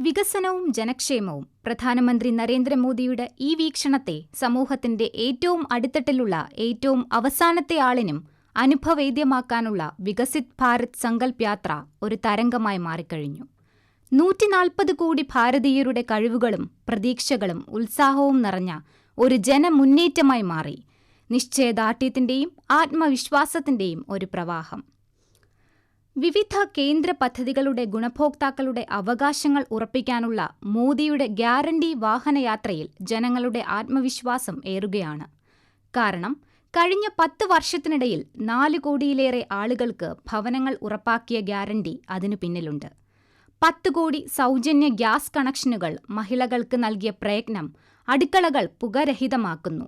വികസനവും ജനക്ഷേമവും. പ്രധാനമന്ത്രി നരേന്ദ്രമോദിയുടെ ഈ വീക്ഷണത്തെ സമൂഹത്തിന്റെ ഏറ്റവും അടിത്തട്ടിലുള്ള ഏറ്റവും അവസാനത്തെ ആളിനും അനുഭവേദ്യമാക്കാനുള്ള വികസിത് ഭാരത് സങ്കല്പ് യാത്ര ഒരു തരംഗമായി മാറിക്കഴിഞ്ഞു. നൂറ്റിനാൽപ്പത് കോടി ഭാരതീയരുടെ കഴിവുകളും പ്രതീക്ഷകളും ഉത്സാഹവും നിറഞ്ഞ ഒരു ജനമുന്നേറ്റമായി മാറി. നിശ്ചയദാർഢ്യത്തിന്റെയും ആത്മവിശ്വാസത്തിന്റെയും ഒരു പ്രവാഹം. വിവിധ കേന്ദ്ര പദ്ധതികളുടെ ഗുണഭോക്താക്കളുടെ അവകാശങ്ങൾ ഉറപ്പിക്കാനുള്ള മോദിയുടെ ഗ്യാരണ്ടി വാഹനയാത്രയിൽ ജനങ്ങളുടെ ആത്മവിശ്വാസം ഏറുകയാണ്. കാരണം കഴിഞ്ഞ പത്ത് വർഷത്തിനിടയിൽ നാല് കോടിയിലേറെ ആളുകൾക്ക് ഭവനങ്ങൾ ഉറപ്പാക്കിയ ഗ്യാരണ്ടി അതിനു പിന്നിലുണ്ട്. പത്ത് കോടി സൗജന്യ ഗ്യാസ് കണക്ഷനുകൾ മഹിളകൾക്ക് നൽകിയ പ്രയത്നം അടുക്കളകൾ പുകരഹിതമാക്കുന്നു.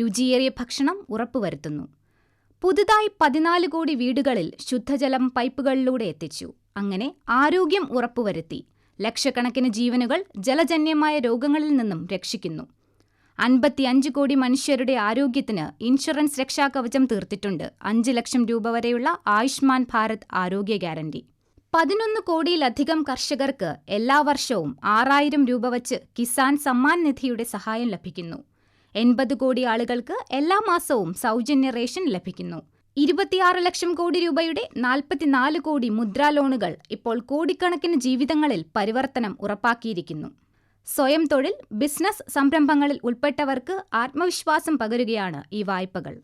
രുചിയേറിയ ഭക്ഷണം ഉറപ്പുവരുത്തുന്നു. പുതുതായി പതിനാല് കോടി വീടുകളിൽ ശുദ്ധജലം പൈപ്പുകളിലൂടെ എത്തിച്ചു. അങ്ങനെ ആരോഗ്യം ഉറപ്പുവരുത്തി. ലക്ഷക്കണക്കിന് ജീവനുകൾ ജലജന്യമായ രോഗങ്ങളിൽ നിന്നും രക്ഷിക്കുന്നു. അൻപത്തിയഞ്ച് കോടി മനുഷ്യരുടെ ആരോഗ്യത്തിന് ഇൻഷുറൻസ് രക്ഷാകവചം തീർത്തിട്ടുണ്ട്. അഞ്ച് ലക്ഷം രൂപ വരെയുള്ള ആയുഷ്മാൻ ഭാരത് ആരോഗ്യ ഗ്യാരണ്ടി. പതിനൊന്ന് കോടിയിലധികം കർഷകർക്ക് എല്ലാ വർഷവും ആറായിരം രൂപ വച്ച് കിസാൻ സമ്മാൻ നിധിയുടെ സഹായം ലഭിക്കുന്നു. എൺപത് കോടി ആളുകൾക്ക് എല്ലാ മാസവും സൗജന്യ റേഷൻ ലഭിക്കുന്നു. ഇരുപത്തിയാറ് ലക്ഷം കോടി രൂപയുടെ നാൽപ്പത്തിനാല് കോടി മുദ്രാ ലോണുകൾ ഇപ്പോൾ കോടിക്കണക്കിന് ജീവിതങ്ങളിൽ പരിവർത്തനം ഉറപ്പാക്കിയിരിക്കുന്നു. സ്വയം തൊഴിൽ ബിസിനസ് സംരംഭങ്ങളിൽ ഉൾപ്പെട്ടവർക്ക് ആത്മവിശ്വാസം പകരുകയാണ് ഈ വായ്പകൾ.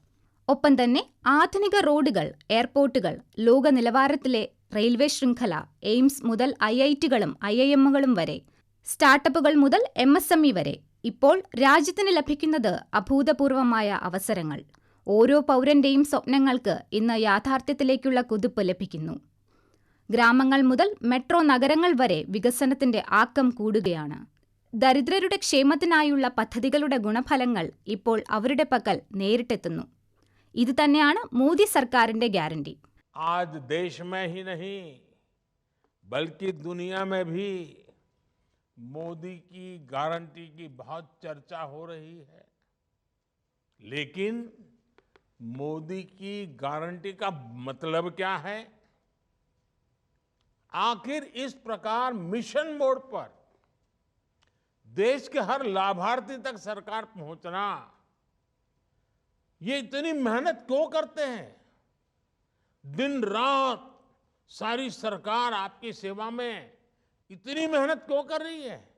ഒപ്പം തന്നെ ആധുനിക റോഡുകൾ എയർപോർട്ടുകൾ ലോക നിലവാരത്തിലെ റെയിൽവേ ശൃംഖല എയിംസ് മുതൽ ഐ ഐ ടികളും ഐ ഐ എമ്മുകളും വരെ സ്റ്റാർട്ടപ്പുകൾ മുതൽ എം എസ് എം ഇ വരെ ഇപ്പോൾ രാജ്യത്തിന് ലഭിക്കുന്നത് അഭൂതപൂർവമായ അവസരങ്ങൾ. ഓരോ പൗരന്റെയും സ്വപ്നങ്ങൾക്ക് ഇന്ന് യാഥാർത്ഥ്യത്തിലേക്കുള്ള കുതിപ്പ് ലഭിക്കുന്നു. ഗ്രാമങ്ങൾ മുതൽ മെട്രോ നഗരങ്ങൾ വരെ വികസനത്തിന്റെ ആക്കം കൂടുകയാണ്. ദരിദ്രരുടെ ക്ഷേമത്തിനായുള്ള പദ്ധതികളുടെ ഗുണഫലങ്ങൾ ഇപ്പോൾ അവരുടെ പക്കൽ നേരിട്ടെത്തുന്നു. ഇത് തന്നെയാണ് മോദി സർക്കാരിന്റെ ഗ്യാരണ്ടി. ആജ് ദേശമേ ഹി നഹി ബൽക്കി ദുനിയാ ഭീ मोदी की गारंटी की बहुत चर्चा हो रही है, लेकिन मोदी की गारंटी का मतलब क्या है? आखिर इस प्रकार मिशन मोड पर देश के हर लाभार्थी तक सरकार पहुँचना, ये इतनी मेहनत क्यों करते हैं? दिन रात सारी सरकार आपकी सेवा में इतनी मेहनत क्यों कर रही है?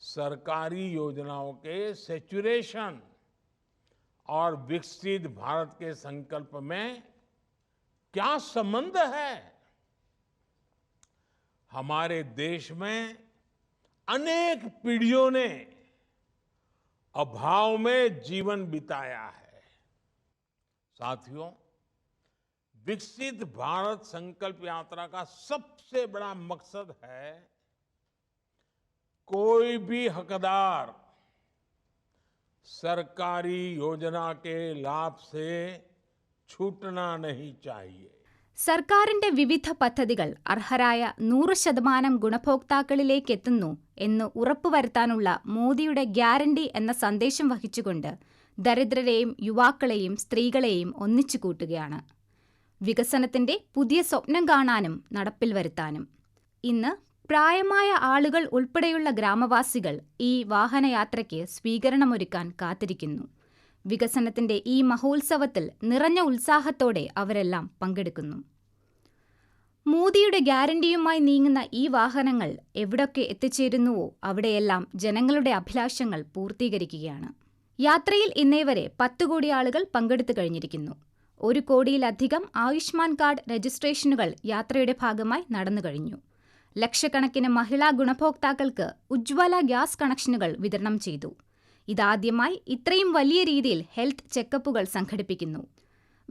सरकारी योजनाओं के सेचुरेशन और विकसित भारत के संकल्प में क्या संबंध है? हमारे देश में अनेक पीढ़ियों ने अभाव में जीवन बिताया है। साथियों विकसित भारत संकल्प यात्रा का सबसे बड़ा मकसद है कोई भी हकदार सरकारी योजना के लाभ से छूटना नहीं चाहिए സർക്കാരിന്റെ വിവിധ പദ്ധതികൾ അർഹരായ നൂറ് ശതമാനം ഗുണഭോക്താക്കളിലേക്ക് എത്തുന്നു എന്ന് ഉറപ്പുവരുത്താനുള്ള മോദിയുടെ ഗ്യാരണ്ടി എന്ന സന്ദേശം വഹിച്ചുകൊണ്ട് ദരിദ്രരെയും യുവാക്കളെയും സ്ത്രീകളെയും ഒന്നിച്ചു കൂട്ടുകയാണ് വികസനത്തിന്റെ പുതിയ സ്വപ്നം കാണാനും നടപ്പിൽ വരുത്താനും. ഇന്ന് പ്രായമായ ആളുകൾ ഉൾപ്പെടെയുള്ള ഗ്രാമവാസികൾ ഈ വാഹനയാത്രയ്ക്ക് സ്വീകരണമൊരുക്കാൻ കാത്തിരിക്കുന്നു. വികസനത്തിന്റെ ഈ മഹോത്സവത്തിൽ നിറഞ്ഞ ഉത്സാഹത്തോടെ അവരെല്ലാം പങ്കെടുക്കുന്നു. മോദിയുടെ ഗ്യാരണ്ടിയുമായി നീങ്ങുന്ന ഈ വാഹനങ്ങൾ എവിടൊക്കെ എത്തിച്ചേരുന്നുവോ അവിടെയെല്ലാം ജനങ്ങളുടെ അഭിലാഷങ്ങൾ പൂർത്തീകരിക്കുകയാണ്. യാത്രയിൽ ഇന്നേവരെ പത്തു കോടി ആളുകൾ പങ്കെടുത്തു കഴിഞ്ഞിരിക്കുന്നു. ഒരു കോടിയിലധികം ആയുഷ്മാൻ കാർഡ് രജിസ്ട്രേഷനുകൾ യാത്രയുടെ ഭാഗമായി നടന്നു കഴിഞ്ഞു. ലക്ഷക്കണക്കിന് മഹിളാ ഗുണഭോക്താക്കൾക്ക് ഉജ്ജ്വല ഗ്യാസ് കണക്ഷനുകൾ വിതരണം ചെയ്തു. ഇതാദ്യമായി ഇത്രയും വലിയ രീതിയിൽ ഹെൽത്ത് ചെക്കപ്പുകൾ സംഘടിപ്പിക്കുന്നു.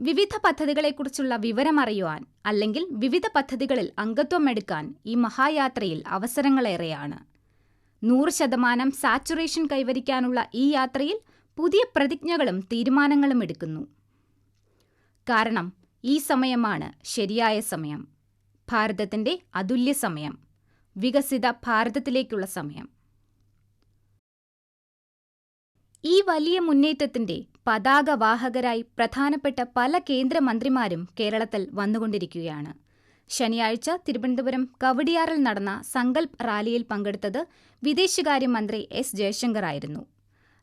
വിവിധ പദ്ധതികളെക്കുറിച്ചുള്ള വിവരമറിയുവാൻ അല്ലെങ്കിൽ വിവിധ പദ്ധതികളിൽ അംഗത്വമെടുക്കാൻ ഈ മഹായാത്രയിൽ അവസരങ്ങളേറെയാണ്. നൂറ് ശതമാനം സാച്ചുറേഷൻ കൈവരിക്കാനുള്ള ഈ യാത്രയിൽ പുതിയ പ്രതിജ്ഞകളും തീരുമാനങ്ങളും എടുക്കുന്നു. കാരണം ഈ സമയമാണ് ശരിയായ സമയം. ഭാരതത്തിന്റെ അതുല്യ സമയം. വികസിത ഭാരതത്തിലേക്കുള്ള സമയം. ഈ വലിയ മുന്നേറ്റത്തിന്റെ പതാകവാഹകരായി പ്രധാനപ്പെട്ട പല കേന്ദ്രമന്ത്രിമാരും കേരളത്തിൽ വന്നുകൊണ്ടിരിക്കുകയാണ്. ശനിയാഴ്ച തിരുവനന്തപുരം കവടിയാറിൽ നടന്ന സങ്കൽപ് റാലിയിൽ പങ്കെടുത്തത് വിദേശകാര്യമന്ത്രി എസ് ജയശങ്കർ ആയിരുന്നു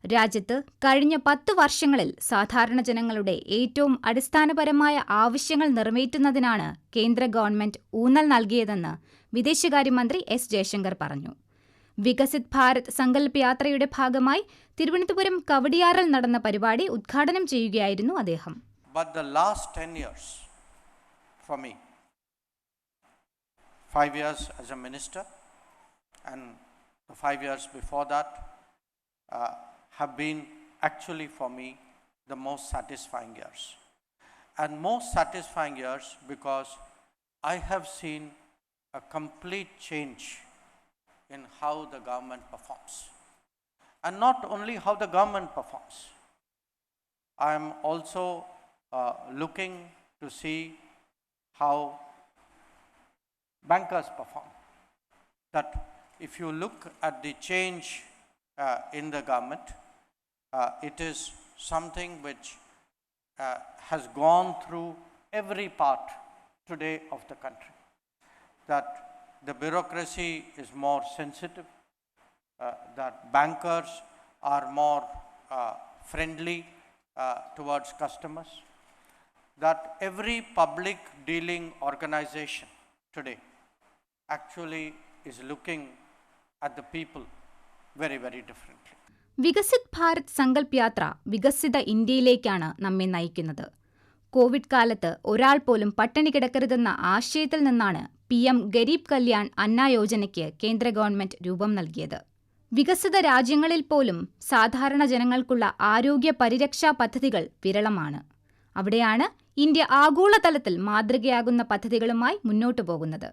രാജ്യത്ത് കഴിഞ്ഞ പത്തു വർഷങ്ങളിൽ സാധാരണ ജനങ്ങളുടെ ഏറ്റവും അടിസ്ഥാനപരമായ ആവശ്യങ്ങൾ നിറവേറ്റുന്നതിനാണ് കേന്ദ്ര ഗവൺമെന്റ് ഊന്നൽ നൽകിയതെന്ന് വിദേശകാര്യമന്ത്രി എസ് ജയശങ്കർ പറഞ്ഞു. വികസിത് ഭാരത് സങ്കല്പ് യാത്രയുടെ ഭാഗമായി തിരുവനന്തപുരം കവടിയാറിൽ നടന്ന പരിപാടി ഉദ്ഘാടനം ചെയ്യുകയായിരുന്നു അദ്ദേഹം. But the last 10 years for me, five years as a minister, and the five years before that uh, have been actually for me the most satisfying years. And most satisfying years because I have seen a complete change in how the government performs. And not only how the government performs, I am also uh, looking to see how bankers perform. That if you look at the change uh, in the government, uh, it is something which uh, has gone through every part today of the country. That the bureaucracy is more sensitive, uh, that bankers are more uh, friendly uh, towards customers, that every public dealing organization today actually is looking at the people very, very differently. Viksit Bharat Sankalp യാത്ര വികസിത ഇന്ത്യയിലേക്കാണ് നമ്മെ നയിക്കുന്നത്. Covid കാലത്ത് ഒരാൾ പോലും പട്ടിണി കിടക്കരുതെന്ന ആശയത്തിൽ നിന്നാണ് പി എം ഗരീബ് കല്യാൺ അന്ന യോജനയ്ക്ക് കേന്ദ്ര ഗവൺമെന്റ് രൂപം നൽകിയത്. വികസിത രാജ്യങ്ങളിൽ പോലും സാധാരണ ജനങ്ങൾക്കുള്ള ആരോഗ്യ പരിരക്ഷാ പദ്ധതികൾ വിരളമാണ്. അവിടെയാണ് ഇന്ത്യ ആഗോളതലത്തിൽ മാതൃകയാകുന്ന പദ്ധതികളുമായി മുന്നോട്ടു പോകുന്നത്.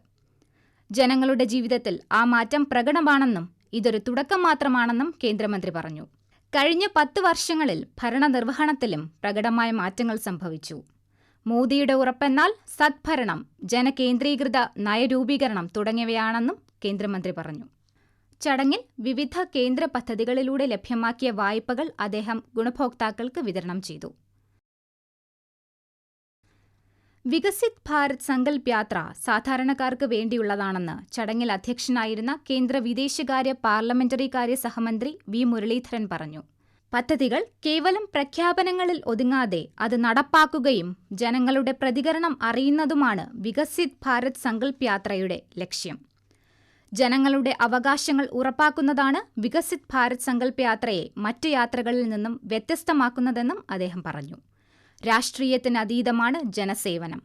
ജനങ്ങളുടെ ജീവിതത്തിൽ ആ മാറ്റം പ്രകടമാണെന്നും ഇതൊരു തുടക്കം മാത്രമാണെന്നും കേന്ദ്രമന്ത്രി പറഞ്ഞു. കഴിഞ്ഞ പത്ത് വർഷങ്ങളിൽ ഭരണനിർവഹണത്തിലും പ്രകടമായ മാറ്റങ്ങൾ സംഭവിച്ചു. മോദിയുടെ ഉറപ്പെന്നാൽ സദ്ഭരണം ജനകേന്ദ്രീകൃത നയരൂപീകരണം തുടങ്ങിയവയാണെന്നും കേന്ദ്രമന്ത്രി പറഞ്ഞു. ചടങ്ങിൽ വിവിധ കേന്ദ്ര പദ്ധതികളിലൂടെ ലഭ്യമാക്കിയ വായ്പകൾ അദ്ദേഹം ഗുണഭോക്താക്കൾക്ക് വിതരണം ചെയ്തു. വികസിത് ഭാരത് സങ്കൽപ് യാത്ര സാധാരണക്കാർക്ക് വേണ്ടിയുള്ളതാണെന്ന് ചടങ്ങിൽ അധ്യക്ഷനായിരുന്ന കേന്ദ്ര വിദേശകാര്യ പാർലമെന്ററി കാര്യ സഹമന്ത്രി വി മുരളീധരൻ പറഞ്ഞു. പദ്ധതികൾ കേവലം പ്രഖ്യാപനങ്ങളിൽ ഒതുങ്ങാതെ അത് നടപ്പാക്കുകയും ജനങ്ങളുടെ പ്രതികരണം അറിയുന്നതുമാണ് വികസിത് ഭാരത് സങ്കൽപ് യാത്രയുടെ ലക്ഷ്യം. ജനങ്ങളുടെ അവകാശങ്ങൾ ഉറപ്പാക്കുന്നതാണ് വികസിത് ഭാരത് സങ്കൽപ് യാത്രയെ മറ്റ് യാത്രകളിൽ നിന്നും വ്യത്യസ്തമാക്കുന്നതെന്നും അദ്ദേഹം പറഞ്ഞു. രാഷ്ട്രീയത്തിന് അതീതമാണ് ജനസേവനം.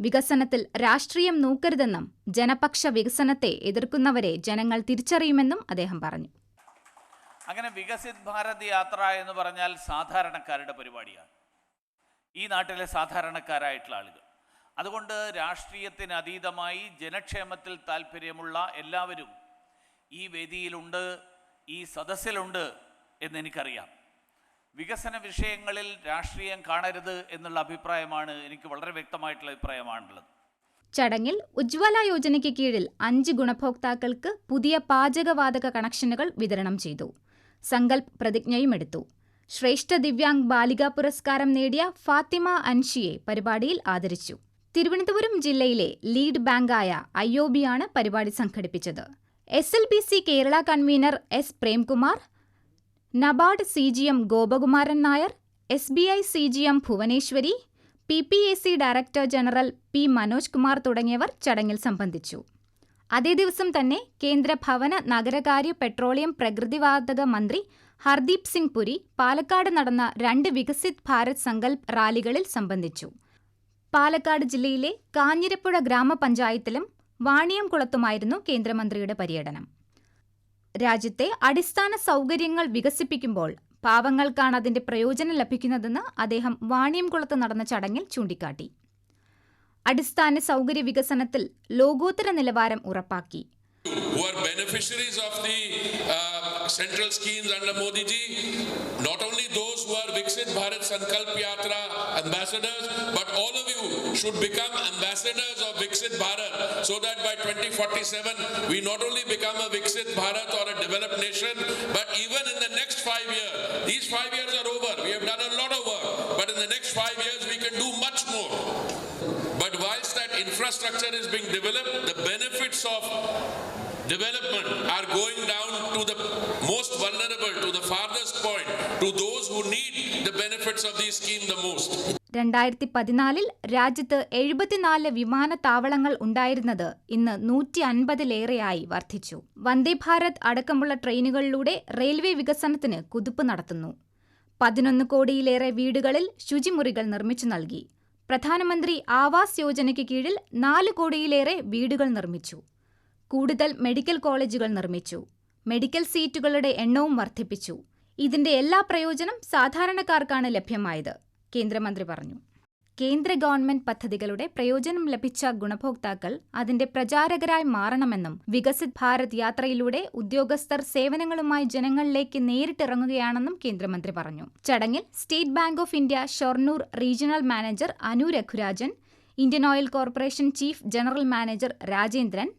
വികസനത്തിൽ രാഷ്ട്രീയം നോക്കരുതെന്നും ജനപക്ഷ വികസനത്തെ എതിർക്കുന്നവരെ ജനങ്ങൾ തിരിച്ചറിയുമെന്നും അദ്ദേഹം പറഞ്ഞു. അങ്ങനെ വികസിത് ഭാരത് യാത്ര എന്ന് പറഞ്ഞാൽ സാധാരണക്കാരുടെ പരിപാടിയാണ്. ഈ നാട്ടിലെ സാധാരണക്കാരായിട്ടുള്ള ആളുകൾ. അതുകൊണ്ട് രാഷ്ട്രീയത്തിന് അതീതമായി ജനക്ഷേമത്തിൽ താല്പര്യമുള്ള എല്ലാവരും ഈ വേദിയിലുണ്ട് ഈ സദസ്സിലുണ്ട് എന്നെനിക്കറിയാം വികസന വിഷയങ്ങളിൽ രാഷ്ട്രീയം കാണരുത് എന്നുള്ള അഭിപ്രായമാണ് എനിക്ക് വളരെ വ്യക്തമായിട്ടുള്ള അഭിപ്രായമാണുള്ളത്. ചടങ്ങിൽ ഉജ്ജ്വല യോജനയ്ക്ക് കീഴിൽ അഞ്ച് ഗുണഭോക്താക്കൾക്ക് പുതിയ പാചകവാതക കണക്ഷനുകൾ വിതരണം ചെയ്തു. സങ്കൽപ് പ്രതിജ്ഞയും എടുത്തു. ശ്രേഷ്ഠ ദിവ്യാംഗ് ബാലികാ പുരസ്കാരം നേടിയ ഫാത്തിമ അൻഷിയെ പരിപാടിയിൽ ആദരിച്ചു. തിരുവനന്തപുരം ജില്ലയിലെ ലീഡ് ബാങ്കായ ഐ ഒ പരിപാടി സംഘടിപ്പിച്ചത്. S L B C Kerala convenor S Premkumar NABARD C G M Gopakumaran Nair S B I C G M Bhuvaneswari P P A C director general P Manoj Kumar തുടങ്ങിയവർ ചടങ്ങിൽ സംബന്ധിച്ചു. അതേ ദിവസം തന്നെ കേന്ദ്ര ഭവന നഗരകാര്യ പെട്രോളിയം പ്രകൃതിവാതക മന്ത്രി ഹർദീപ് സിംഗ് പുരി പാലക്കാട് നടന്ന രണ്ട് വികസിത് ഭാരത് സങ്കൽപ് റാലികളിൽ സംബന്ധിച്ചു. പാലക്കാട് ജില്ലയിലെ കാഞ്ഞിരപ്പുഴ ഗ്രാമപഞ്ചായത്തിലും വാണിയംകുളത്തുമായിരുന്നു കേന്ദ്രമന്ത്രിയുടെ പര്യടനം. രാജ്യത്തെ അടിസ്ഥാന സൗകര്യങ്ങൾ വികസിപ്പിക്കുമ്പോൾ പാവങ്ങൾക്കാണ് അതിന്റെ പ്രയോജനം ലഭിക്കുന്നതെന്ന് അദ്ദേഹം വാണിയംകുളത്ത് നടന്ന ചടങ്ങിൽ ചൂണ്ടിക്കാട്ടി. അടിസ്ഥാന സൗകര്യ വികസനത്തിൽ ലോകോത്തര നിലവാരം ഉറപ്പാക്കി. Who are beneficiaries of the uh, central schemes under Modi ji, not only those who are Viksit Bharat Sankalp Yatra ambassadors, but all of you should become ambassadors of Viksit Bharat so that by 2047 we not only become a Viksit Bharat or a developed nation, but even in the next five years, these five years are over, we have done a lot of work, but in the next five years we can do much more. But whilst that infrastructure is being developed, the benefits of development are going down to the most vulnerable, to the farthest point, to those who need the benefits of this scheme the most. രണ്ടായിരത്തി പതിനാലിൽ രാജ്യത്ത് എഴുപത്തിനാല് വിമാനത്താവളങ്ങൾ ഉണ്ടായിരുന്നത് ഇന്ന് നൂറ്റി അൻപതിലേറെയായി വർദ്ധിച്ചു. വന്ദേ ഭാരത് അടക്കമുള്ള ട്രെയിനുകളിലൂടെ റെയിൽവേ വികസനത്തിന് കുതിപ്പ് നടത്തുന്നു. പതിനൊന്ന് കോടിയിലേറെ വീടുകളിൽ ശുചിമുറികൾ നിർമ്മിച്ചു നൽകി. പ്രധാനമന്ത്രി ആവാസ് യോജനയ്ക്ക് കീഴിൽ നാല് കോടിയിലേറെ വീടുകൾ നിർമ്മിച്ചു. കൂടുതൽ മെഡിക്കൽ കോളേജുകൾ നിർമ്മിച്ചു. മെഡിക്കൽ സീറ്റുകളുടെ എണ്ണവും വർദ്ധിപ്പിച്ചു. ഇതിന്റെ എല്ലാ പ്രയോജനം സാധാരണക്കാർക്കാണ് ലഭ്യമായത് കേന്ദ്രമന്ത്രി പറഞ്ഞു. കേന്ദ്ര ഗവൺമെന്റ് പദ്ധതികളുടെ പ്രയോജനം ലഭിച്ച ഗുണഭോക്താക്കൾ അതിന്റെ പ്രചാരകരായി മാറണമെന്നും വികസിത് ഭാരത് യാത്രയിലൂടെ ഉദ്യോഗസ്ഥർ സേവനങ്ങളുമായി ജനങ്ങളിലേക്ക് നേരിട്ടിറങ്ങുകയാണെന്നും കേന്ദ്രമന്ത്രി പറഞ്ഞു. ചടങ്ങിൽ State Bank of India Shoranur regional manager Anu Raghurajan Indian Oil Corporation chief general manager Rajendran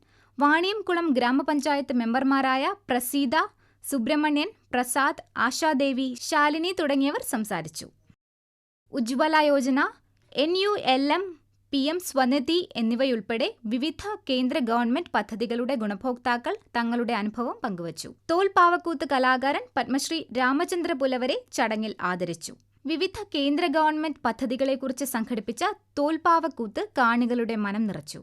Vaniyamkulam grama panchayat മെമ്പർമാരായ പ്രസീത സുബ്രഹ്മണ്യൻ പ്രസാദ് ആശാദേവി ശാലിനി തുടങ്ങിയവർ സംസാരിച്ചു. Ujjwala Yojana N U L M P M Svanidhi എന്നിവയുൾപ്പെടെ വിവിധ കേന്ദ്ര ഗവൺമെന്റ് പദ്ധതികളുടെ ഗുണഭോക്താക്കൾ തങ്ങളുടെ അനുഭവം പങ്കുവച്ചു. തോൽപാവക്കൂത്ത് കലാകാരൻ പത്മശ്രീ രാമചന്ദ്രപുലവരെ ചടങ്ങിൽ ആദരിച്ചു. വിവിധ കേന്ദ്ര ഗവൺമെന്റ് പദ്ധതികളെക്കുറിച്ച് സംഘടിപ്പിച്ച തോൽപാവക്കൂത്ത് കാണികളുടെ മനം നിറച്ചു.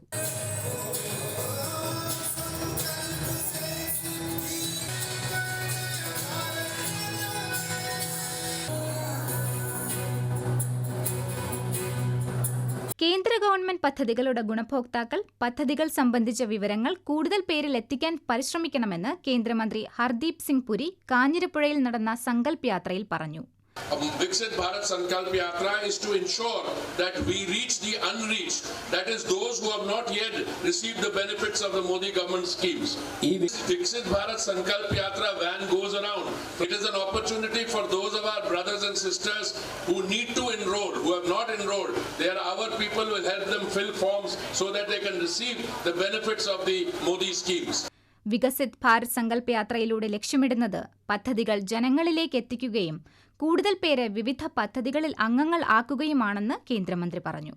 കേന്ദ്ര ഗവൺമെന്റ് പദ്ധതികളുടെ ഗുണഭോക്താക്കൾ പദ്ധതികൾ സംബന്ധിച്ച വിവരങ്ങൾ കൂടുതൽ പേരിൽ എത്തിക്കാൻ പരിശ്രമിക്കണമെന്ന് കേന്ദ്രമന്ത്രി ഹർദീപ് സിംഗ് പുരി കാഞ്ഞിരപ്പുഴയിൽ നടന്ന സങ്കല്പ് യാത്രയിൽ പറഞ്ഞു Viksit Bharat Sankalp Yatra is to ensure that we reach the unreached, that is those who have not yet received the benefits of the Modi government schemes. Viksit Bharat Sankalp Yatra van goes around. It is an opportunity for those of our brothers and sisters who need to enroll, who have not enrolled. They are our people who will help them fill forms so that they can receive the benefits of the Modi schemes. Viksit Bharat സങ്കല്പ യാത്രയിലൂടെ ലക്ഷ്യമിടുന്നത് പദ്ധതികൾ ജനങ്ങളിലേക്ക് എത്തിക്കുകയും കൂടുതൽ പേരെ വിവിധ പദ്ധതികളിൽ അംഗങ്ങൾ ആക്കുകയുമാണെന്ന് കേന്ദ്രമന്ത്രി പറഞ്ഞു.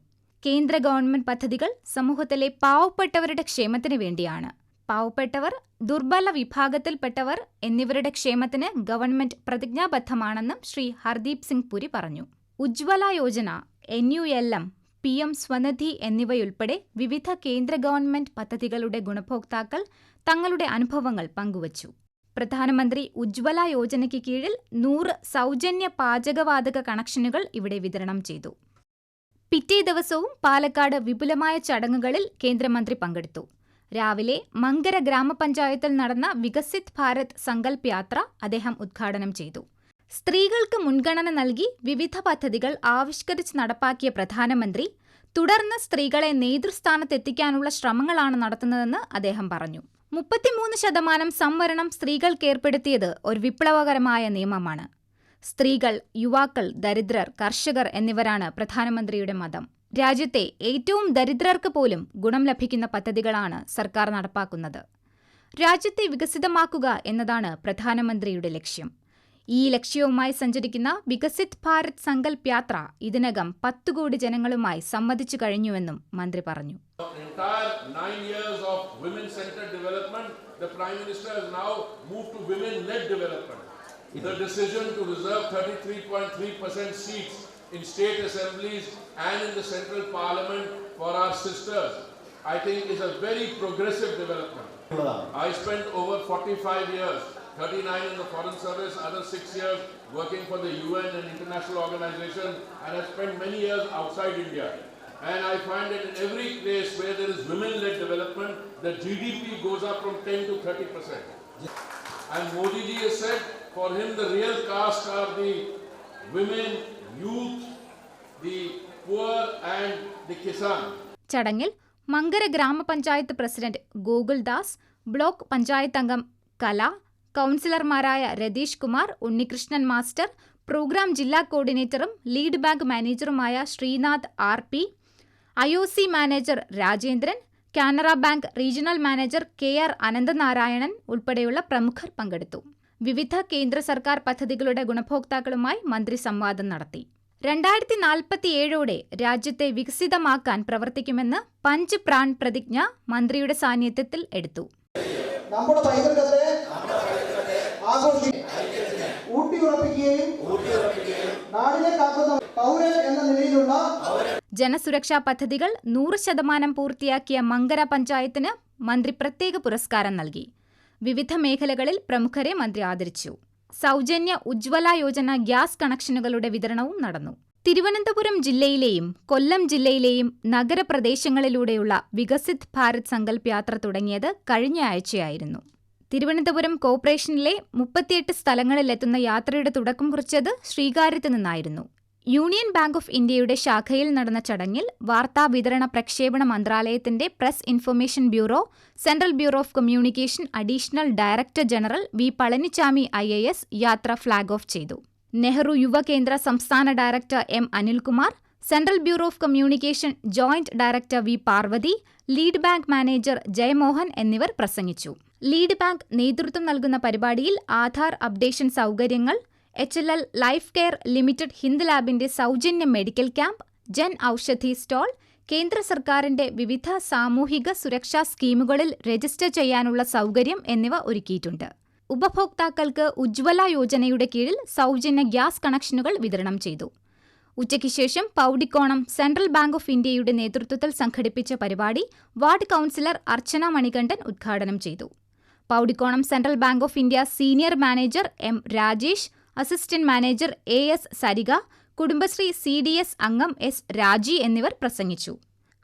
കേന്ദ്ര ഗവൺമെന്റ് പദ്ധതികൾ സമൂഹത്തിലെ പാവപ്പെട്ടവരുടെ ക്ഷേമത്തിന് വേണ്ടിയാണ്. പാവപ്പെട്ടവർ ദുർബല വിഭാഗത്തിൽപ്പെട്ടവർ എന്നിവരുടെ ക്ഷേമത്തിന് ഗവൺമെന്റ് പ്രതിജ്ഞാബദ്ധമാണെന്നും ശ്രീ ഹർദീപ് സിംഗ് പുരി പറഞ്ഞു. Ujjwala Yojana N U L M P M Svanidhi എന്നിവയുൾപ്പെടെ വിവിധ കേന്ദ്ര ഗവൺമെന്റ് പദ്ധതികളുടെ ഗുണഭോക്താക്കൾ തങ്ങളുടെ അനുഭവങ്ങൾ പങ്കുവച്ചു. പ്രധാനമന്ത്രി ഉജ്ജ്വല യോജനയ്ക്ക് കീഴിൽ നൂറ് സൗജന്യ പാചകവാതക കണക്ഷനുകൾ ഇവിടെ വിതരണം ചെയ്തു. പിറ്റേ ദിവസവും പാലക്കാട് വിപുലമായ ചടങ്ങുകളിൽ കേന്ദ്രമന്ത്രി പങ്കെടുത്തു. രാവിലെ മങ്കര ഗ്രാമപഞ്ചായത്തിൽ നടന്ന വികസിത് ഭാരത് സങ്കൽപ് യാത്ര അദ്ദേഹം ഉദ്ഘാടനം ചെയ്തു. സ്ത്രീകൾക്ക് മുൻഗണന നൽകി വിവിധ പദ്ധതികൾ ആവിഷ്കരിച്ച് നടപ്പാക്കിയ പ്രധാനമന്ത്രി തുടർന്ന് സ്ത്രീകളെ നേതൃസ്ഥാനത്തെത്തിക്കാനുള്ള ശ്രമങ്ങളാണ് നടത്തുന്നതെന്ന് അദ്ദേഹം പറഞ്ഞു. മുപ്പത്തിമൂന്ന് ശതമാനം സംവരണം സ്ത്രീകൾക്ക് ഏർപ്പെടുത്തിയത് ഒരു വിപ്ലവകരമായ നിയമമാണ്. സ്ത്രീകൾ യുവാക്കൾ ദരിദ്രർ കർഷകർ എന്നിവരാണ് പ്രധാനമന്ത്രിയുടെ മതം. രാജ്യത്തെ ഏറ്റവും ദരിദ്രർക്ക് പോലും ഗുണം ലഭിക്കുന്ന പദ്ധതികളാണ് സർക്കാർ നടപ്പാക്കുന്നത്. രാജ്യത്തെ വികസിതമാക്കുക എന്നതാണ് പ്രധാനമന്ത്രിയുടെ ലക്ഷ്യം. ഈ ലക്ഷ്യവുമായി സഞ്ചരിക്കുന്ന വികസിത് ഭാരത് സങ്കൽപ് യാത്ര ഇതിനകം പത്തു കോടി ജനങ്ങളുമായി സംവദിച്ചു കഴിഞ്ഞുവെന്നും മന്ത്രി പറഞ്ഞു. Entire nine years of women-centered development, the Prime Minister has now moved to women-led development. The decision to reserve 33.3% seats in state assemblies and in the central parliament for our sisters, I think is a very progressive development. I spent over 45 years, 39 in the foreign service, other six years working for the UN and international organizations, and I spent many years outside India. And I find that in every place where there is women-led development, the GDP goes up from 10 to 30 percent. And Modi ji has said, for him the real caste are the women, youth, the poor and the kisan. ചടങ്ങിൽ മങ്കര ഗ്രാമപഞ്ചായത്ത് president Gokuldas block panchayat അംഗം കല കൗൺസിലർമാരായ Ratheesh Kumar Unnikrishnan master programme ജില്ലാ കോർഡിനേറ്ററും lead bank മാനേജറുമായ Sreenath R P I O C manager Rajendran Canara bank regional manager K R Ananthanarayanan ഉൾപ്പെടെയുള്ള പ്രമുഖർ പങ്കെടുത്തു. വിവിധ കേന്ദ്ര സർക്കാർ പദ്ധതികളുടെ ഗുണഭോക്താക്കളുമായി മന്ത്രി സംവാദം നടത്തി. രണ്ടായിരത്തി നാൽപ്പത്തിയേഴോടെ രാജ്യത്തെ വികസിതമാക്കാൻ പ്രവർത്തിക്കുമെന്ന് പഞ്ച് പ്രാൺ പ്രതിജ്ഞ മന്ത്രിയുടെ സാന്നിധ്യത്തിൽ എടുത്തു. നമ്മുടെ ഊട്ടിയുറപ്പിക്കുകയും നാടിനെ കാക്കുന്ന പൗരൻ എന്ന നിലയിലുള്ള ജനസുരക്ഷാ പദ്ധതികൾ നൂറ് ശതമാനം പൂർത്തിയാക്കിയ മങ്കര പഞ്ചായത്തിന് മന്ത്രി പ്രത്യേക പുരസ്കാരം നൽകി. വിവിധ മേഖലകളിൽ പ്രമുഖരെ മന്ത്രി ആദരിച്ചു. സൗജന്യ ഉജ്ജ്വല യോജന ഗ്യാസ് കണക്ഷനുകളുടെ വിതരണവും നടന്നു. തിരുവനന്തപുരം ജില്ലയിലെയും കൊല്ലം ജില്ലയിലെയും നഗരപ്രദേശങ്ങളിലൂടെയുള്ള വികസിത് ഭാരത് സങ്കല്പ് യാത്ര തുടങ്ങിയത് കഴിഞ്ഞ ആഴ്ചയായിരുന്നു. തിരുവനന്തപുരം കോർപ്പറേഷനിലെ മുപ്പത്തിയെട്ട് സ്ഥലങ്ങളിലെത്തുന്ന യാത്രയുടെ തുടക്കം കുറിച്ചത് ശ്രീകാര്യത്ത് നിന്നായിരുന്നു. യൂണിയൻ ബാങ്ക് ഓഫ് ഇന്ത്യയുടെ ശാഖയിൽ നടന്ന ചടങ്ങിൽ വാർത്താ വിതരണ പ്രക്ഷേപണ മന്ത്രാലയത്തിന്റെ Press Information Bureau Central Bureau of Communication additional director general V Palanichamy I A S യാത്ര ഫ്ളാഗ് ഓഫ് ചെയ്തു. നെഹ്റു യുവകേന്ദ്ര സംസ്ഥാന director M Anilkumar Central Bureau of Communication joint director V Parvathi lead bank manager Jayamohan എന്നിവർ പ്രസംഗിച്ചു. Lead bank നേതൃത്വം നൽകുന്ന പരിപാടിയിൽ Aadhaar updation സൗകര്യങ്ങൾ H L L Life Care Limited Hind ലാബിന്റെ സൗജന്യ medical camp Jan Aushadhi stall കേന്ദ്ര സർക്കാരിന്റെ വിവിധ സാമൂഹിക സുരക്ഷാ സ്കീമുകളിൽ രജിസ്റ്റർ ചെയ്യാനുള്ള സൗകര്യം എന്നിവ ഒരുക്കിയിട്ടുണ്ട്. ഉപഭോക്താക്കൾക്ക് ഉജ്ജ്വല യോജനയുടെ കീഴിൽ സൗജന്യ ഗ്യാസ് കണക്ഷനുകൾ വിതരണം ചെയ്തു. ഉച്ചയ്ക്ക് ശേഷം പൗഡിക്കോണം സെൻട്രൽ ബാങ്ക് ഓഫ് ഇന്ത്യയുടെ നേതൃത്വത്തിൽ സംഘടിപ്പിച്ച പരിപാടി വാർഡ് കൗൺസിലർ അർച്ചന മണികണ്ഠൻ ഉദ്ഘാടനം ചെയ്തു. Powdikonam central bank of India senior manager M Rajesh assistant manager A S Sarika Kudumbashree C D S അംഗം എസ് രാജി എന്നിവർ പ്രസംഗിച്ചു.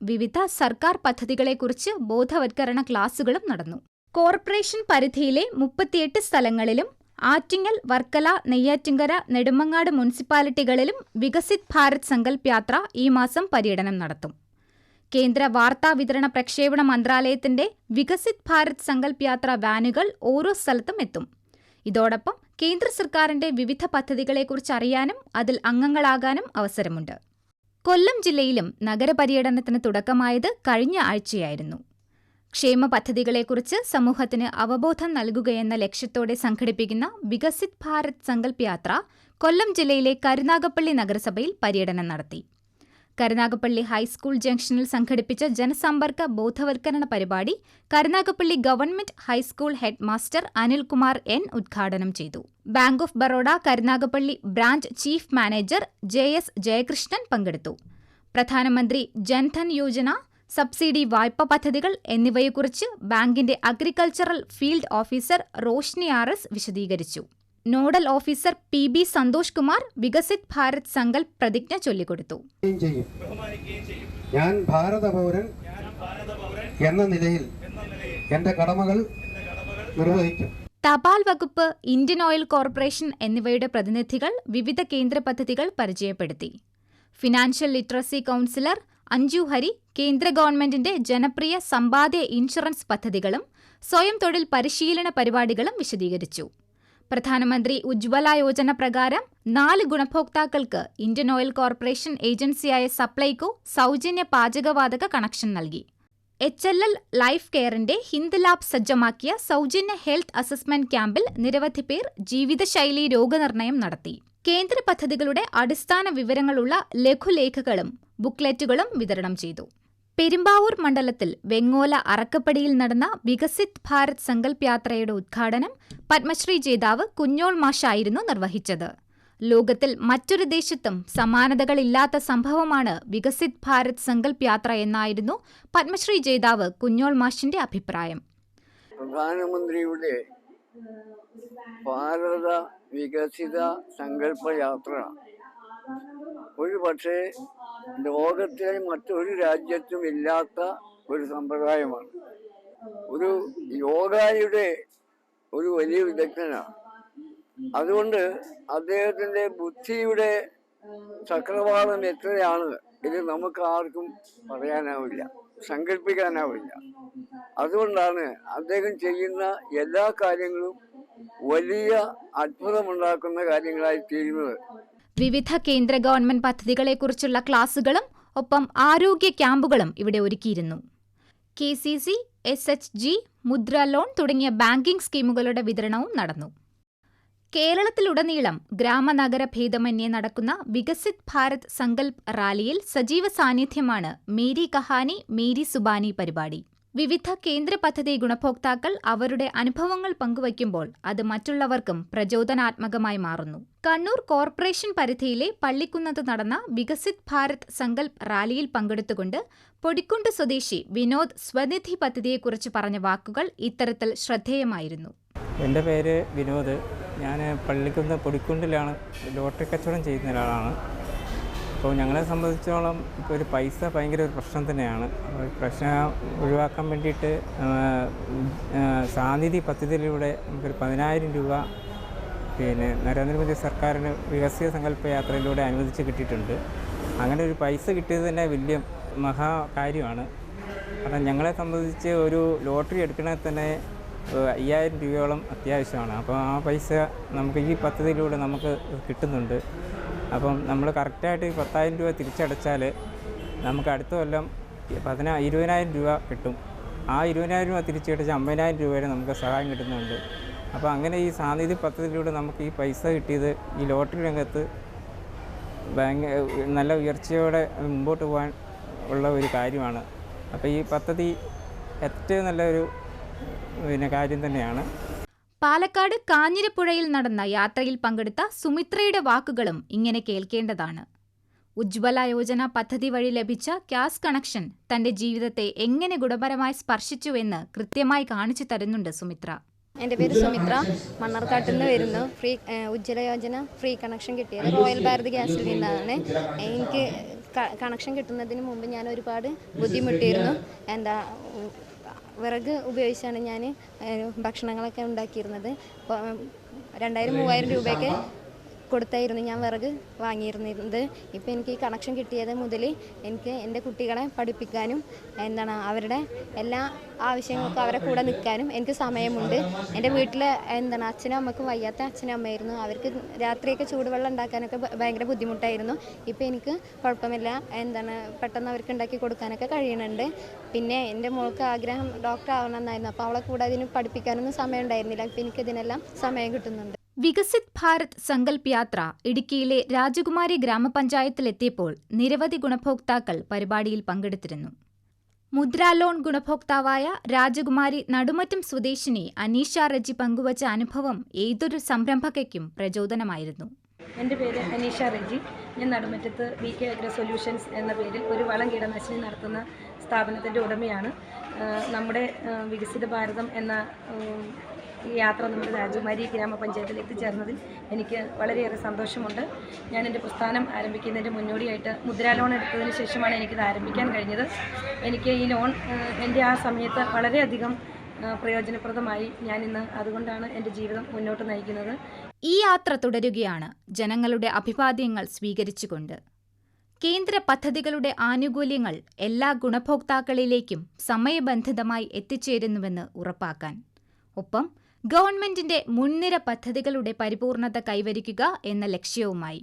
വിവിധ സർക്കാർ പദ്ധതികളെക്കുറിച്ച് ബോധവത്കരണ ക്ലാസുകളും നടന്നു. കോർപ്പറേഷൻ പരിധിയിലെ മുപ്പത്തിയെട്ട് സ്ഥലങ്ങളിലും ആറ്റിങ്ങൽ വർക്കല നെയ്യാറ്റിങ്കര നെടുമങ്ങാട് മുനിസിപ്പാലിറ്റികളിലും വികസിത് ഭാരത് സങ്കൽപ് യാത്ര ഈ മാസം പര്യടനം നടത്തും. കേന്ദ്ര വാർത്താ വിതരണ പ്രക്ഷേപണ മന്ത്രാലയത്തിന്റെ വികസിത് ഭാരത് സങ്കല്പ് യാത്ര വാനുകൾ ഓരോ സ്ഥലത്തും എത്തും. ഇതോടൊപ്പം കേന്ദ്ര സർക്കാരിന്റെ വിവിധ പദ്ധതികളെക്കുറിച്ച് അറിയാനും അതിൽ അംഗങ്ങളാകാനും അവസരമുണ്ട്. കൊല്ലം ജില്ലയിലും നഗരപര്യടനത്തിന് തുടക്കമായത് കഴിഞ്ഞ ആഴ്ചയായിരുന്നു. ക്ഷേമ പദ്ധതികളെക്കുറിച്ച് സമൂഹത്തിന് അവബോധം നൽകുകയെന്ന ലക്ഷ്യത്തോടെ സംഘടിപ്പിക്കുന്ന വികസിത് ഭാരത് സങ്കല്പ് യാത്ര കൊല്ലം ജില്ലയിലെ കരുനാഗപ്പള്ളി നഗരസഭയിൽ പര്യടനം നടത്തി. കരുനാഗപ്പള്ളി ഹൈസ്കൂൾ ജംഗ്ഷനിൽ സംഘടിപ്പിച്ച ജനസമ്പർക്ക ബോധവൽക്കരണ പരിപാടി Karunagappally government high school head master Anilkumar N ഉദ്ഘാടനം ചെയ്തു. Bank of Baroda Karunagappally branch chief manager J S Jayakrishnan പങ്കെടുത്തു. പ്രധാനമന്ത്രി ജൻധൻ യോജന സബ്സിഡി വായ്പ പദ്ധതികൾ എന്നിവയെക്കുറിച്ച് ബാങ്കിന്റെ agricultural field officer Roshni R S വിശദീകരിച്ചു. Nodal officer P B Santhosh Kumar Viksit Bharat Sankalp പ്രതിജ്ഞ ചൊല്ലിക്കൊടുത്തു. ഞാൻ ഭാരത പൗരൻ എന്ന നിലയിൽ എന്റെ കടമകൾ നിർവഹിക്കും. തപാൽ വകുപ്പ് ഇന്ത്യൻ ഓയിൽ കോർപ്പറേഷൻ എന്നിവയുടെ പ്രതിനിധികൾ വിവിധ കേന്ദ്ര പദ്ധതികൾ പരിചയപ്പെടുത്തി. Financial literacy counsellor Anju Hari കേന്ദ്ര ഗവൺമെന്റിന്റെ ജനപ്രിയ സമ്പാദ്യ ഇൻഷുറൻസ് പദ്ധതികളും സ്വയം തൊഴിൽ പരിശീലന പരിപാടികളും വിശദീകരിച്ചു. പ്രധാനമന്ത്രി ഉജ്വല യോജന പ്രകാരം നാല് ഗുണഭോക്താക്കൾക്ക് ഇന്ത്യൻ ഓയിൽ കോർപ്പറേഷൻ ഏജൻസിയായ സപ്ലൈകോ സൗജന്യ പാചകവാതക കണക്ഷൻ നൽകി. എച്ച് എൽ എൽ ലൈഫ് കെയറിന്റെ ഹിന്ദ് ലാബ് സജ്ജമാക്കിയ സൗജന്യ ഹെൽത്ത് അസസ്മെന്റ് ക്യാമ്പിൽ നിരവധി പേർ ജീവിതശൈലി രോഗനിർണയം നടത്തി. കേന്ദ്ര പദ്ധതികളുടെ അടിസ്ഥാന വിവരങ്ങളുള്ള ലഘുലേഖകളും ബുക്ക്ലെറ്റുകളും വിതരണം ചെയ്തു. പെരുമ്പാവൂർ മണ്ഡലത്തിൽ വെങ്ങോല അറക്കപ്പടിയിൽ നടന്ന വികസിത് ഭാരത് സങ്കല്പ് യാത്രയുടെ ഉദ്ഘാടനം പത്മശ്രീ ജേതാവ് കുഞ്ഞോൾ മാഷായിരുന്നു നിർവഹിച്ചത്. ലോകത്തിൽ മറ്റൊരു ദേശത്തും സമാനതകളില്ലാത്ത സംഭവമാണ് വികസിത് ഭാരത് സങ്കല്പ് യാത്ര എന്നായിരുന്നു പത്മശ്രീ ജേതാവ് കുഞ്ഞോൾ മാഷിന്റെ അഭിപ്രായം. പ്രധാനമന്ത്രിയുടെ ഭാരത വികസിത സങ്കല്പ യാത്ര ഒരു പക്ഷേ ലോകത്തിലെ മറ്റൊരു രാജ്യത്തും ഇല്ലാത്ത ഒരു സമ്പ്രദായമാണ്. ഒരു യോഗയുടെ ഒരു വലിയ വിദഗ്ധനാണ്. അതുകൊണ്ട് അദ്ദേഹത്തിന്റെ ബുദ്ധിയുടെ ചക്രവാളം എത്രയാണ് ഇത് നമുക്ക് ആർക്കും പറയാനാവില്ല സങ്കല്പിക്കാനാവില്ല അതുകൊണ്ടാണ് അദ്ദേഹം ചെയ്യുന്ന എല്ലാ കാര്യങ്ങളും വലിയ അത്ഭുതമുണ്ടാക്കുന്ന കാര്യങ്ങളായി തീരുന്നത്. വിവിധ കേന്ദ്ര ഗവൺമെന്റ് പദ്ധതികളെക്കുറിച്ചുള്ള ക്ലാസുകളും ഒപ്പം ആരോഗ്യ ക്യാമ്പുകളും ഇവിടെ ഒരുക്കിയിരുന്നു. K C C S H G Mudra loan തുടങ്ങിയ ബാങ്കിംഗ് സ്കീമുകളുടെ വിതരണവും നടന്നു. കേരളത്തിലുടനീളം ഗ്രാമനഗര ഭേദമന്യേ നടക്കുന്ന വികസിത് ഭാരത് സങ്കൽപ് റാലിയിൽ സജീവ സാന്നിധ്യമാണ് മേരി കഹാനി മേരി സുബാനി പരിപാടി. വിവിധ കേന്ദ്ര പദ്ധതി ഗുണഭോക്താക്കൾ അവരുടെ അനുഭവങ്ങൾ പങ്കുവയ്ക്കുമ്പോൾ അത് മറ്റുള്ളവർക്കും പ്രചോദനാത്മകമായി മാറുന്നു. കണ്ണൂർ കോർപ്പറേഷൻ പരിധിയിലെ പള്ളിക്കുന്നത്ത് നടന്ന വികസിത് ഭാരത് സങ്കൽപ് റാലിയിൽ പങ്കെടുത്തുകൊണ്ട് പൊടിക്കുണ്ട് സ്വദേശി വിനോദ് സ്വനിധി പദ്ധതിയെക്കുറിച്ച് പറഞ്ഞ വാക്കുകൾ ഇത്തരത്തിൽ ശ്രദ്ധേയമായിരുന്നു. എന്റെ പേര് വിനോദ്. ഞാൻ പള്ളിക്കുന്ന് പൊടിക്കുണ്ടിലാണ് ലോട്ടറി കച്ചവടം ചെയ്യുന്ന ഒരാളാണ്. അപ്പോൾ ഞങ്ങളെ സംബന്ധിച്ചോളം ഇപ്പോൾ ഒരു പൈസ ഭയങ്കര ഒരു പ്രശ്നം തന്നെയാണ്. പ്രശ്നം ഒഴിവാക്കാൻ വേണ്ടിയിട്ട് സാന്നിധി പദ്ധതിയിലൂടെ നമുക്കൊരു പതിനായിരം രൂപ പിന്നെ നരേന്ദ്രമോദി സർക്കാരിന് വികസിത സങ്കല്പ യാത്രയിലൂടെ അനുവദിച്ച് കിട്ടിയിട്ടുണ്ട്. അങ്ങനെ ഒരു പൈസ കിട്ടിയത് തന്നെ വലിയ മഹാ കാര്യമാണ്. കാരണം ഞങ്ങളെ സംബന്ധിച്ച് ഒരു ലോട്ടറി എടുക്കണമെങ്കിൽ തന്നെ അയ്യായിരം രൂപയോളം അത്യാവശ്യമാണ്. അപ്പോൾ ആ പൈസ നമുക്ക് ഈ പദ്ധതിയിലൂടെ നമുക്ക് കിട്ടുന്നുണ്ട്. അപ്പം നമ്മൾ കറക്റ്റായിട്ട് പത്തായിരം രൂപ തിരിച്ചടച്ചാൽ നമുക്ക് അടുത്ത കൊല്ലം പതിനാ ഇരുപതിനായിരം രൂപ കിട്ടും. ആ ഇരുപതിനായിരം രൂപ തിരിച്ചടച്ച് അമ്പതിനായിരം രൂപ വരെ നമുക്ക് സഹായം കിട്ടുന്നുണ്ട്. അപ്പോൾ അങ്ങനെ ഈ സാന്നിധ്യ പദ്ധതിയിലൂടെ നമുക്ക് ഈ പൈസ കിട്ടിയത് ഈ ലോട്ടറി രംഗത്ത് ബാങ്ക് നല്ല ഉയർച്ചയോടെ മുമ്പോട്ട് പോകാൻ ഉള്ള ഒരു കാര്യമാണ്. അപ്പോൾ ഈ പദ്ധതി ഏറ്റവും നല്ലൊരു പിന്നെ കാര്യം തന്നെയാണ്. പാലക്കാട് കാഞ്ഞിരപ്പുഴയിൽ നടന്ന യാത്രയിൽ പങ്കെടുത്ത സുമിത്രയുടെ വാക്കുകളും ഇങ്ങനെ കേൾക്കേണ്ടതാണ്. ഉജ്ജ്വല യോജന പദ്ധതി വഴി ലഭിച്ച ഗ്യാസ് കണക്ഷൻ തന്റെ ജീവിതത്തെ എങ്ങനെ ഗുണപരമായി സ്പർശിച്ചുവെന്ന് കൃത്യമായി കാണിച്ചു തരുന്നുണ്ട് സുമിത്ര. എന്റെ പേര് സുമിത്ര. മണ്ണാർക്കാട്ടിൽ നിന്ന് വരുന്നു. Free Ujjwala Yojana free connection കിട്ടിയത് റോയൽ ഭാരത് ഗ്യാസിൽ നിന്നാണ്. എനിക്ക് കണക്ഷൻ കിട്ടുന്നതിന് മുമ്പ് ഞാൻ ഒരുപാട് ബുദ്ധിമുട്ടിയിരുന്നു. എന്താ വിറക് ഉപയോഗിച്ചാണ് ഞാൻ ഭക്ഷണങ്ങളൊക്കെ ഉണ്ടാക്കിയിരുന്നത്. രണ്ടായിരം മൂവായിരം രൂപയൊക്കെ കൊടുത്തായിരുന്നു ഞാൻ വിറക് വാങ്ങിയിരുന്നത്. ഇപ്പോൾ എനിക്ക് ഈ കണക്ഷൻ കിട്ടിയത് മുതൽ എനിക്ക് എന്റെ കുട്ടികളെ പഠിപ്പിക്കാനും എന്താണ് അവരുടെ എല്ലാ ആവശ്യങ്ങൾക്കും അവരെ കൂടെ നിൽക്കാനും എനിക്ക് സമയമുണ്ട്. എന്റെ വീട്ടിൽ എന്താണ് അച്ഛനും അമ്മക്കും വയ്യാത്ത അച്ഛനും അമ്മയായിരുന്നു അവർക്ക് രാത്രിയൊക്കെ ചൂടുവെള്ളം ഉണ്ടാക്കാനൊക്കെ ഭയങ്കര ബുദ്ധിമുട്ടായിരുന്നു. ഇപ്പോൾ എനിക്ക് കുഴപ്പമില്ല. എന്താണ് പെട്ടെന്ന് അവർക്ക് ഉണ്ടാക്കി കൊടുക്കാനൊക്കെ കഴിയുന്നുണ്ട് പിന്നെ എന്റെ മോൾക്ക് ആഗ്രഹം ഡോക്ടർ ആവണമെന്നായിരുന്നു അപ്പോൾ അവളെ കൂടെ അതിന് പഠിപ്പിക്കാനൊന്നും സമയം ഉണ്ടായിരുന്നില്ല. ഇപ്പോൾ എനിക്കിതിനെല്ലാം സമയം കിട്ടുന്നുണ്ട്. വികസിത് ഭാരത് സങ്കൽപ് യാത്ര ഇടുക്കിയിലെ രാജകുമാരി ഗ്രാമപഞ്ചായത്തിലെത്തിയപ്പോൾ നിരവധി ഗുണഭോക്താക്കൾ പരിപാടിയിൽ പങ്കെടുത്തിരുന്നു. മുദ്രാ ലോൺ ഗുണഭോക്താവായ രാജകുമാരി നടുമറ്റം സ്വദേശിനി അനീഷ റെജി പങ്കുവച്ച അനുഭവം ഏതൊരു സംരംഭകയ്ക്കും പ്രചോദനമായിരുന്നു. എന്റെ പേര് അനീഷ റെജി. ഞാൻ നടുമറ്റത്ത് വി കെ അഗ്ര സൊല്യൂഷൻസ് എന്ന പേരിൽ ഒരു വളം കീടനാശിനി നടത്തുന്ന സ്ഥാപനത്തിന്റെ ഉടമയാണ്. നമ്മുടെ വികസിത ഭാരതം എന്ന ഈ യാത്ര നമ്മുടെ രാജകുമാരി ഗ്രാമപഞ്ചായത്തിൽ എത്തിച്ചേർന്നതിൽ എനിക്ക് വളരെയേറെ സന്തോഷമുണ്ട്. ഞാൻ എന്റെ പ്രസ്ഥാനം ആരംഭിക്കുന്നതിന്റെ മുന്നോടിയായിട്ട് മുദ്രാ ലോൺ എടുത്തതിന് ശേഷമാണ് എനിക്കിത് ആരംഭിക്കാൻ കഴിഞ്ഞത്. എനിക്ക് ഈ ലോൺ എന്റെ ആ സമയത്ത് വളരെയധികം പ്രയോജനപ്രദമായി ഞാനിന്ന് അതുകൊണ്ടാണ് എന്റെ ജീവിതം മുന്നോട്ട് നയിക്കുന്നത്. ഈ യാത്ര തുടരുകയാണ് ജനങ്ങളുടെ അഭിവാദ്യങ്ങൾ സ്വീകരിച്ചുകൊണ്ട്. കേന്ദ്ര പദ്ധതികളുടെ ആനുകൂല്യങ്ങൾ എല്ലാ ഗുണഭോക്താക്കളിലേക്കും സമയബന്ധിതമായി എത്തിച്ചേരുന്നുവെന്ന് ഉറപ്പാക്കാൻ. ഒപ്പം ഗവൺമെന്റിന്റെ മുൻനിര പദ്ധതികളുടെ പരിപൂർണത കൈവരിക്കുക എന്ന ലക്ഷ്യവുമായി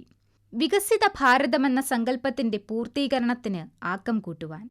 വികസിത ഭാരതമെന്ന സങ്കല്പത്തിന്റെ പൂർത്തീകരണത്തിന് ആക്കം കൂട്ടുവാൻ